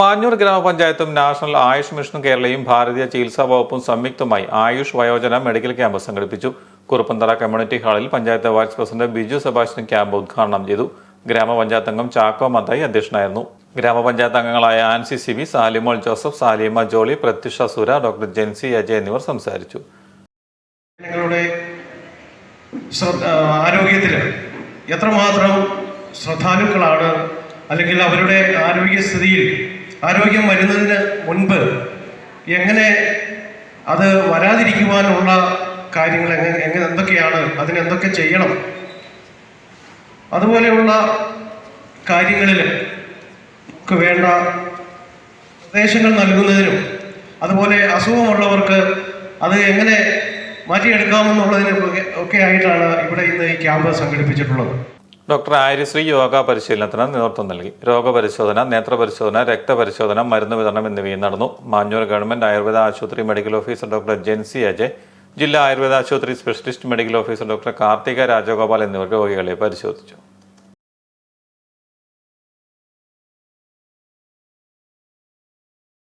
Manjoor ഗ്രാമപഞ്ചായത്തും national Ayush മിഷനും കേരളയും ഭാരതീയ ചികിത്സാ വകുപ്പും സംയുക്തമായി ആയുഷ് വയോജന മെഡിക്കൽ ക്യാമ്പ് സംഘടിപ്പിച്ചു. കുറുപ്പന്തറ കമ്മ്യൂണിറ്റി ഹാളിൽ panchayat vice president Biju Sebastian camp ഉദ്ഘാടനം ചെയ്തു. ഗ്രാമപഞ്ചായത്ത് അംഗം ചാക്കോ മത്തായി അധ്യക്ഷനായിരുന്നു. ഗ്രാമപഞ്ചായത്ത് അംഗങ്ങളായ Ancy C V Salimol Joseph Salima Jolly Prathyusha Sura doctor Jency Ajay എന്നിവർ സംസാരിച്ചു. ആരോഗ്യത്തിൽ എത്രമാത്രം ശ്രദ്ധാലുക്കളാണ് അല്ലെങ്കിൽ അവരുടെ ആരോഗ്യസ്ഥിതിയിൽ ആരോഗ്യം വരുന്നതിന് മുൻപ് എങ്ങനെ അത് വരാതിരിക്കുവാനുള്ള കാര്യങ്ങൾ എങ്ങനെ എങ്ങനെ എന്തൊക്കെയാണ് അതിനെന്തൊക്കെ ചെയ്യണം? അതുപോലെയുള്ള കാര്യങ്ങളിൽ ഒക്കെ വേണ്ട നിർദ്ദേശങ്ങൾ നൽകുന്നതിനും അതുപോലെ അസുഖമുള്ളവർക്ക് അത് എങ്ങനെ മാറ്റിയെടുക്കാമെന്നുള്ളതിനും ഒക്കെ ആയിട്ടാണ് ഇവിടെ ഇന്ന് ഈ ക്യാമ്പ് സംഘടിപ്പിച്ചിട്ടുള്ളത്. ഡോക്ടർ ആര്യശ്രീ യോഗ പരിശീലനത്തിന് നേതൃത്വം നൽകി. രോഗപരിശോധന നേത്രപരിശോധന രക്തപരിശോധന മരുന്ന് വിതരണം എന്നിവയും നടന്നു. മാഞ്ഞൂർ ഗവൺമെന്റ് ആയുർവേദ ആശുപത്രി medical officer doctor Jency Ajay ജില്ലാ ആയുർവേദ ആശുപത്രി specialist medical officer doctor Karthika Rajagopal എന്നിവർ രോഗികളെ പരിശോധിച്ചു.